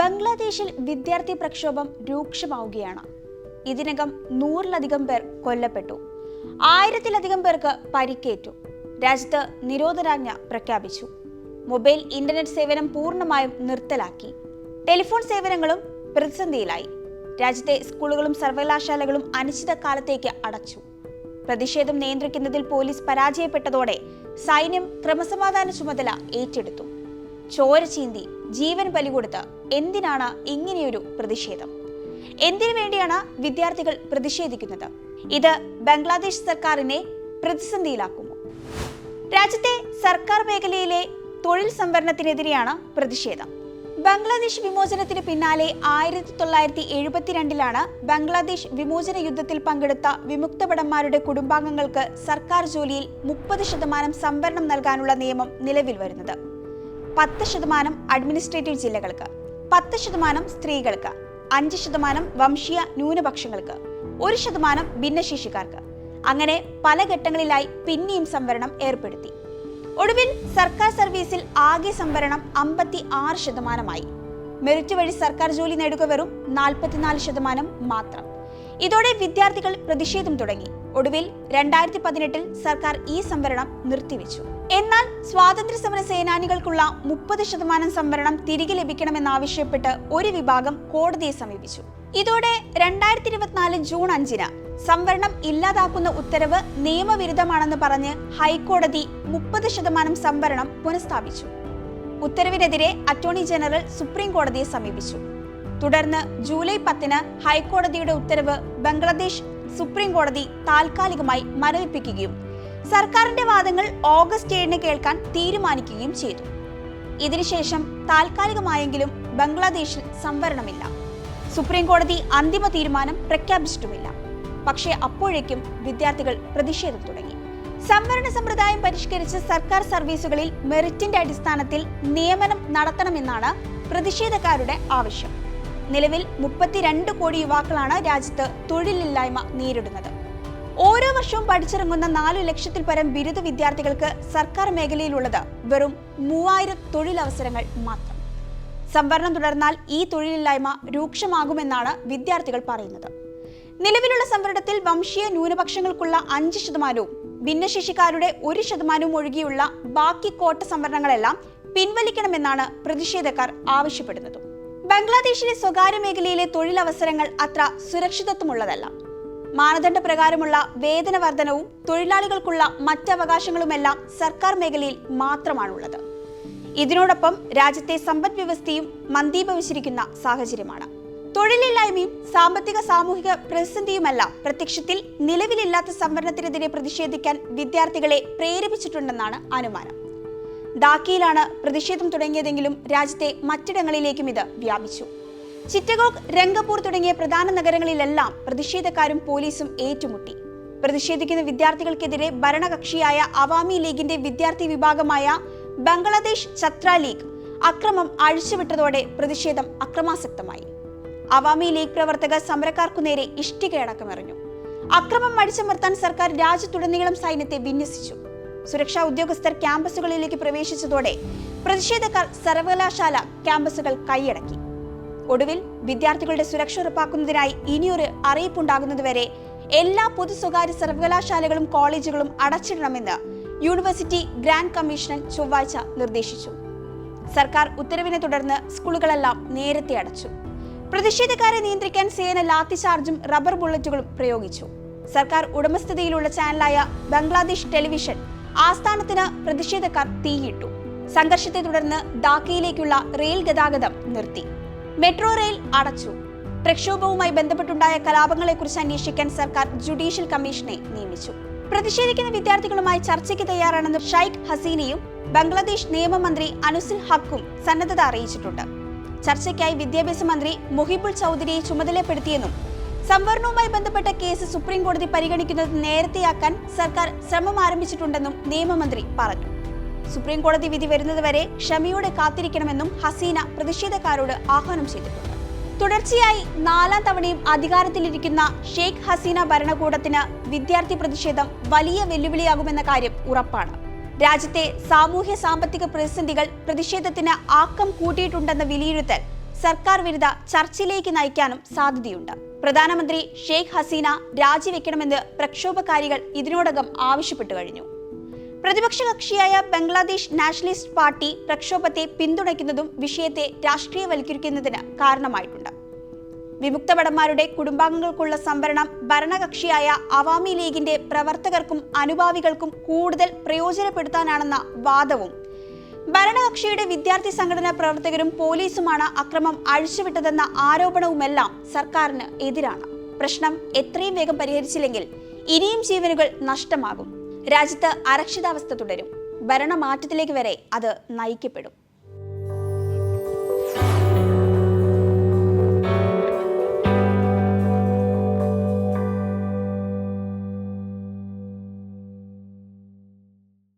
ബംഗ്ലാദേശിൽ വിദ്യാർത്ഥി പ്രക്ഷോഭം രൂക്ഷമാവുകയാണ്. ഇതിനകം നൂറിലധികം പേർ കൊല്ലപ്പെട്ടു. ആയിരത്തിലധികം പേർക്ക് പരിക്കേറ്റു. രാജ്യത്ത് നിരോധനാജ്ഞ പ്രഖ്യാപിച്ചു. മൊബൈൽ ഇന്റർനെറ്റ് സേവനം പൂർണമായും നിർത്തലാക്കി. ടെലിഫോൺ സേവനങ്ങളും പ്രതിസന്ധിയിലായി. രാജ്യത്തെ സ്കൂളുകളും സർവകലാശാലകളും അനിശ്ചിതകാലത്തേക്ക് അടച്ചു. പ്രതിഷേധം നിയന്ത്രിക്കുന്നതിൽ പോലീസ് പരാജയപ്പെട്ടതോടെ സൈന്യം ക്രമസമാധാന ചുമതല ഏറ്റെടുത്തു. ചോര ചീന്തി ജീവൻ ബലികൊടുത്ത് എന്തിനാണ് ഇങ്ങനെയൊരു പ്രതിഷേധം? എന്തിനു വേണ്ടിയാണ് വിദ്യാർത്ഥികൾ പ്രതിഷേധിക്കുന്നത്? ഇത് ബംഗ്ലാദേശ് സർക്കാരിനെ പ്രതിസന്ധിയിലാക്കുമോ? രാജ്യത്തെ സർക്കാർ മേഖലയിലെ തൊഴിൽ സംവരണത്തിനെതിരെയാണ് പ്രതിഷേധം. ബംഗ്ലാദേശ് വിമോചനത്തിന് പിന്നാലെ ആയിരത്തി തൊള്ളായിരത്തി എഴുപത്തിരണ്ടിലാണ് ബംഗ്ലാദേശ് വിമോചന യുദ്ധത്തിൽ പങ്കെടുത്ത വിമുക്തഭടന്മാരുടെ കുടുംബാംഗങ്ങൾക്ക് സർക്കാർ ജോലിയിൽ മുപ്പത് ശതമാനം സംവരണം നൽകാനുള്ള നിയമം നിലവിൽ വരുന്നത്. പത്ത് ശതമാനം അഡ്മിനിസ്ട്രേറ്റീവ് ജില്ലകൾക്ക്. പത്ത് ശതമാനം സ്ത്രീകൾക്ക് അഞ്ച് ശതമാനം വംശീയ ന്യൂനപക്ഷങ്ങൾക്ക് ഒരു ശതമാനം ഭിന്നശേഷിക്കാർക്ക്. അങ്ങനെ പല ഘട്ടങ്ങളിലായി പിന്നെയും സംവരണം ഏർപ്പെടുത്തി. ഒടുവിൽ സർക്കാർ സർവീസിൽ ആകെ സംവരണം അമ്പത്തി ആറ് ശതമാനമായി. മെറിറ്റ് വഴി സർക്കാർ ജോലി നേടുക വെറും നാൽപ്പത്തിനാല് ശതമാനം മാത്രം. ഇതോടെ വിദ്യാർത്ഥികൾ പ്രതിഷേധം തുടങ്ങി. ഒടുവിൽ രണ്ടായിരത്തി പതിനെട്ടിൽ സർക്കാർ ഈ സംവരണം നിർത്തിവെച്ചു. എന്നാൽ സ്വാതന്ത്ര്യ സമര സേനാനികൾക്കുള്ള മുപ്പത് ശതമാനം സംവരണം തിരികെ ലഭിക്കണമെന്നാവശ്യപ്പെട്ട് ഒരു വിഭാഗം കോടതിയെ സമീപിച്ചു. ഇതോടെ രണ്ടായിരത്തി ഇരുപത്തിനാല് ജൂൺ അഞ്ചിന് സംവരണം ഇല്ലാതാക്കുന്ന ഉത്തരവ് നിയമവിരുദ്ധമാണെന്ന് പറഞ്ഞ് ഹൈക്കോടതി മുപ്പത് ശതമാനം സംവരണം പുനഃസ്ഥാപിച്ചു. ഉത്തരവിനെതിരെ അറ്റോർണി ജനറൽ സുപ്രീം കോടതിയെ സമീപിച്ചു. തുടർന്ന് ജൂലൈ പത്തിന് ഹൈക്കോടതിയുടെ ഉത്തരവ് ബംഗ്ലാദേശ് സുപ്രീം കോടതി താൽക്കാലികമായി മരവിപ്പിക്കുകയും സർക്കാരിന്റെ വാദങ്ങൾ ഓഗസ്റ്റ് ഏഴിന് കേൾക്കാൻ തീരുമാനിക്കുകയും ചെയ്തു. ഇതിനുശേഷം താൽക്കാലികമായെങ്കിലും ബംഗ്ലാദേശിൽ സംവരണമില്ല. സുപ്രീം കോടതി അന്തിമ തീരുമാനം പ്രഖ്യാപിച്ചിട്ടുമില്ല. പക്ഷേ അപ്പോഴേക്കും വിദ്യാർത്ഥികൾ പ്രതിഷേധം തുടങ്ങി. സംവരണ സമ്പ്രദായം പരിഷ്കരിച്ച് സർക്കാർ സർവീസുകളിൽ മെറിറ്റിന്റെ അടിസ്ഥാനത്തിൽ നിയമനം നടത്തണമെന്നാണ് പ്രതിഷേധക്കാരുടെ ആവശ്യം. നിലവിൽ മുപ്പത്തിരണ്ട് കോടി യുവാക്കളാണ് രാജ്യത്ത് തൊഴിലില്ലായ്മ നേരിടുന്നത്. ഓരോ വർഷവും പഠിച്ചിറങ്ങുന്ന നാലു ലക്ഷത്തിൽ പരം ബിരുദ വിദ്യാർത്ഥികൾക്ക് സർക്കാർ മേഖലയിലുള്ളത് വെറും മൂവായിരം തൊഴിലവസരങ്ങൾ മാത്രം. സംവരണം തുടർന്നാൽ ഈ തൊഴിലില്ലായ്മ രൂക്ഷമാകുമെന്നാണ് വിദ്യാർത്ഥികൾ പറയുന്നത്. നിലവിലുള്ള സംവരണത്തിൽ വംശീയ ന്യൂനപക്ഷങ്ങൾക്കുള്ള അഞ്ച് ശതമാനവും ഭിന്നശേഷിക്കാരുടെ ഒരു ശതമാനവും ഒഴികെയുള്ള ബാക്കി കോട്ട സംവരണങ്ങളെല്ലാം പിൻവലിക്കണമെന്നാണ് പ്രതിഷേധക്കാർ ആവശ്യപ്പെടുന്നത്. ബംഗ്ലാദേശിലെ സ്വകാര്യ മേഖലയിലെ തൊഴിലവസരങ്ങൾ അത്ര സുരക്ഷിതത്വമുള്ളതല്ല. മാനദണ്ഡ പ്രകാരമുള്ള വേതന വർധനവും തൊഴിലാളികൾക്കുള്ള മറ്റവകാശങ്ങളുമെല്ലാം സർക്കാർ മേഖലയിൽ മാത്രമാണുള്ളത്. ഇതിനോടൊപ്പം രാജ്യത്തെ സമ്പദ് വ്യവസ്ഥയും മന്ദീഭവിച്ചിരിക്കുന്ന സാഹചര്യമാണ്. തൊഴിലില്ലായ്മയും സാമ്പത്തിക സാമൂഹിക പ്രതിസന്ധിയുമെല്ലാം പ്രത്യക്ഷത്തിൽ നിലവിലില്ലാത്ത സംവരണത്തിനെതിരെ പ്രതിഷേധിക്കാൻ വിദ്യാർത്ഥികളെ പ്രേരിപ്പിച്ചിട്ടുണ്ടെന്നാണ് അനുമാനം. ധാക്കയിലാണ് പ്രതിഷേധം തുടങ്ങിയതെങ്കിലും രാജ്യത്തെ മറ്റിടങ്ങളിലേക്കും ഇത് വ്യാപിച്ചു. ചിറ്റഗോക് രംഗപൂർ തുടങ്ങിയ പ്രധാന നഗരങ്ങളിലെല്ലാം പ്രതിഷേധക്കാരും പോലീസും ഏറ്റുമുട്ടി. പ്രതിഷേധിക്കുന്ന വിദ്യാർത്ഥികൾക്കെതിരെ ഭരണകക്ഷിയായ അവാമി ലീഗിന്റെ വിദ്യാർത്ഥി വിഭാഗമായ ബംഗ്ലാദേശ് ഛത്ര ലീഗ് അക്രമം അഴിച്ചുവിട്ടതോടെ പ്രതിഷേധം അക്രമാസക്തമായി. അവാമി ലീഗ് പ്രവർത്തകർ സമരക്കാർക്കു നേരെ ഇഷ്ടികയടക്കമെറിഞ്ഞു. അക്രമം അടിച്ചമർത്താൻ സർക്കാർ രാജ്യത്തുടനീളം സൈന്യത്തെ വിന്യസിച്ചു. സുരക്ഷാ ഉദ്യോഗസ്ഥർ ക്യാമ്പസുകളിലേക്ക് പ്രവേശിച്ചതോടെ പ്രതിഷേധക്കാർ സർവകലാശാല ക്യാമ്പസുകൾ കൈയടക്കി. ഒടുവിൽ വിദ്യാർത്ഥികളുടെ സുരക്ഷ ഉറപ്പാക്കുന്നതിനായി ഇനിയൊരു അറിയിപ്പുണ്ടാകുന്നതുവരെ എല്ലാ പൊതു സ്വകാര്യ സർവകലാശാലകളും കോളേജുകളും അടച്ചിടണമെന്ന് യൂണിവേഴ്സിറ്റി ഗ്രാൻഡ് കമ്മീഷൻ ചൊവ്വാഴ്ച നിർദ്ദേശിച്ചു. സർക്കാർ ഉത്തരവിനെ തുടർന്ന് സ്കൂളുകളെല്ലാം നേരത്തെ അടച്ചു. പ്രതിഷേധക്കാരെ നിയന്ത്രിക്കാൻ സേന ലാത്തിചാർജും റബ്ബർ ബുള്ളറ്റുകളും പ്രയോഗിച്ചു. സർക്കാർ ഉടമസ്ഥതയിലുള്ള ചാനലായ ബംഗ്ലാദേശ് ടെലിവിഷൻ ആസ്ഥാനത്തിന് പ്രതിഷേധക്കാർ തീയിട്ടു. സംഘർഷത്തെ തുടർന്ന് ധാക്കയിലേക്കുള്ള റെയിൽ ഗതാഗതം നിർത്തി. മെട്രോ റെയിൽ അടച്ചു. പ്രക്ഷോഭവുമായി ബന്ധപ്പെട്ടുണ്ടായ കലാപങ്ങളെക്കുറിച്ച് അന്വേഷിക്കാൻ സർക്കാർ ജുഡീഷ്യൽ കമ്മീഷനെ നിയമിച്ചു. പ്രതിഷേധിക്കുന്ന വിദ്യാർത്ഥികളുമായി ചർച്ചയ്ക്ക് തയ്യാറാണെന്ന് ഷൈഖ് ഹസീനയും ബംഗ്ലാദേശ് നിയമമന്ത്രി അനുസിൽ ഹക്കും സന്നദ്ധത അറിയിച്ചിട്ടുണ്ട്. ചർച്ചയ്ക്കായി വിദ്യാഭ്യാസ മന്ത്രി മുഹിബുൾ ചൗധരിയെ ചുമതലപ്പെടുത്തിയെന്നും സംവരണവുമായി ബന്ധപ്പെട്ട കേസ് സുപ്രീം കോടതി പരിഗണിക്കുന്നത് നേരത്തെയാക്കാൻ സർക്കാർ ശ്രമം ആരംഭിച്ചിട്ടുണ്ടെന്നും നിയമമന്ത്രി പറഞ്ഞു. സുപ്രീം കോടതി വിധി വരുന്നതുവരെ ക്ഷമയോടെ കാത്തിരിക്കണമെന്നും ഹസീന പ്രതിഷേധക്കാരോട് ആഹ്വാനം ചെയ്തിട്ടുണ്ട്. തുടർച്ചയായി നാലാം തവണയും അധികാരത്തിലിരിക്കുന്ന ഷെയ്ഖ് ഹസീന ഭരണകൂടത്തിന് വിദ്യാർത്ഥി പ്രതിഷേധം വലിയ വെല്ലുവിളിയാകുമെന്ന കാര്യം ഉറപ്പാണ്. രാജ്യത്തെ സാമൂഹ്യ സാമ്പത്തിക പ്രതിസന്ധികൾ പ്രതിഷേധത്തിന് ആക്കം കൂട്ടിയിട്ടുണ്ടെന്ന വിലയിരുത്തൽ സർക്കാർ വിരുദ്ധ ചർച്ചിലേക്ക് നയിക്കാനും സാധ്യതയുണ്ട്. പ്രധാനമന്ത്രി ഷെയ്ഖ് ഹസീന രാജിവെക്കണമെന്ന് പ്രക്ഷോഭകാരികൾ ഇതിനോടകം ആവശ്യപ്പെട്ടു കഴിഞ്ഞു. പ്രതിപക്ഷ കക്ഷിയായ ബംഗ്ലാദേശ് നാഷണലിസ്റ്റ് പാർട്ടി പ്രക്ഷോഭത്തെ പിന്തുണയ്ക്കുന്നതും വിഷയത്തെ രാഷ്ട്രീയവൽക്കരിക്കുന്നതിന് കാരണമായിട്ടുണ്ട്. വിമുക്ത ഭടന്മാരുടെ കുടുംബാംഗങ്ങൾക്കുള്ള സംവരണം ഭരണകക്ഷിയായ അവാമി ലീഗിന്റെ പ്രവർത്തകർക്കും അനുഭാവികൾക്കും കൂടുതൽ പ്രയോജനപ്പെടുത്താനാണെന്ന വാദവും ഭരണകക്ഷിയുടെ വിദ്യാർത്ഥി സംഘടനാ പ്രവർത്തകരും പോലീസുമാണ് അക്രമം അഴിച്ചുവിട്ടതെന്ന ആരോപണവുമെല്ലാം സർക്കാരിന് എതിരാണ്. പ്രശ്നം എത്രയും വേഗം പരിഹരിച്ചില്ലെങ്കിൽ ഇനിയും ജീവനുകൾ നഷ്ടമാകും. രാജ്യത്ത് അരക്ഷിതാവസ്ഥ തുടരും. ഭരണമാറ്റത്തിലേക്ക് വരെ അത് നയിക്കപ്പെടും.